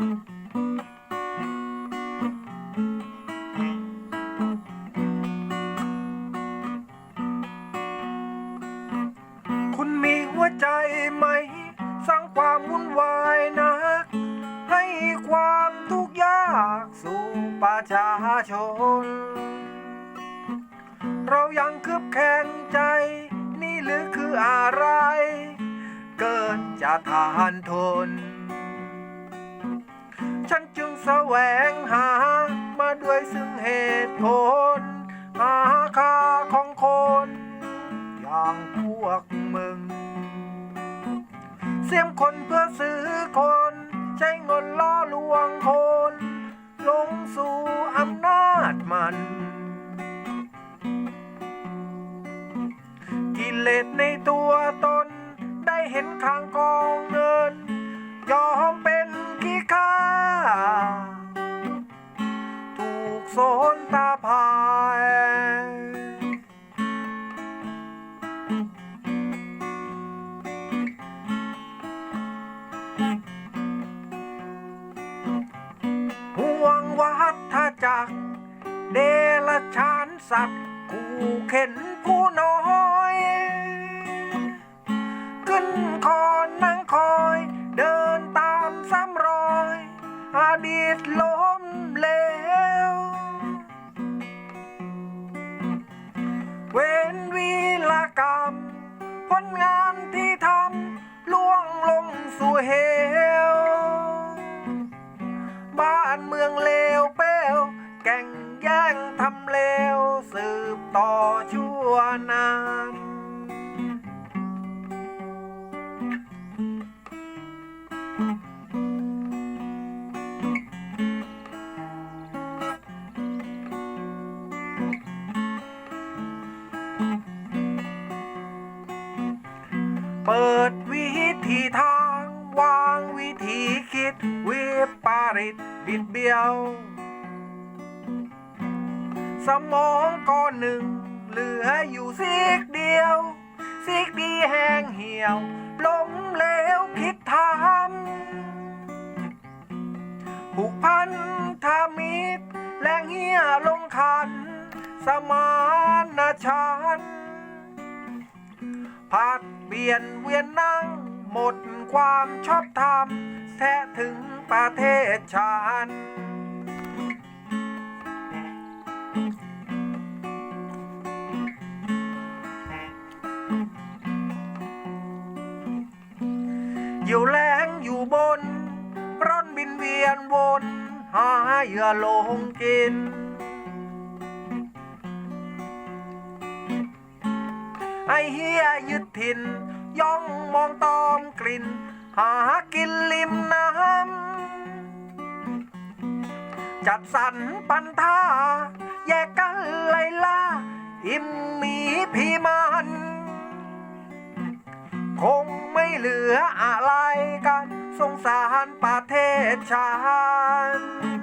คุณมีหัวใจไหม สร้างความวุ่นวายนัก ให้ความทุกข์ยากสู่ประชาชน เรายังคืบแข็งใจ นี่หรือคืออะไร เกินจะทานทน แสวงหา มาด้วยซึ่งเหตุผล หาค่าของคน อย่างพวกมึง เสียมคนเพื่อซื้อคน ใช้เงินล่อลวงคน ลงสู่อำนาจมันกิเลสในตัวตน ได้เห็นข้างกองเงิน ยอมเป็น โซนตาพายห่วงวัฏจักรเดลชานสัตว์ กูเข็นผู้น้อยขึ้น บ้านเมืองเลวเป้วแก่งแย่งทำเลวสืบต่อชั่วนานเปิดวิธีทางวางวิธีคิด ริตบิดเบี้ยว สมองก้อนหนึ่ง เหลืออยู่ซีกเดียว ซีกดีแห้งเหี่ยวล้มเหลวคิดทำผูกพันธมิตรแรงเหี่ยลงคัน สมานฉันผัดเปลี่ยนเวียนนั่ง หมดความชอบธรรมแท้ถึงประเทศชาติอยู่แรงอยู่บน ร่อนบินเวียนวนหาเหยื่อลงกิน ไอเฮียยึดถิ่นย่องมองติน หากินริมน้ำ จัดสรรปันธาแยกกันไลล่าอิ่มมีพีมัน คงไม่เหลืออะไรกัน สงสารประเทศชาติ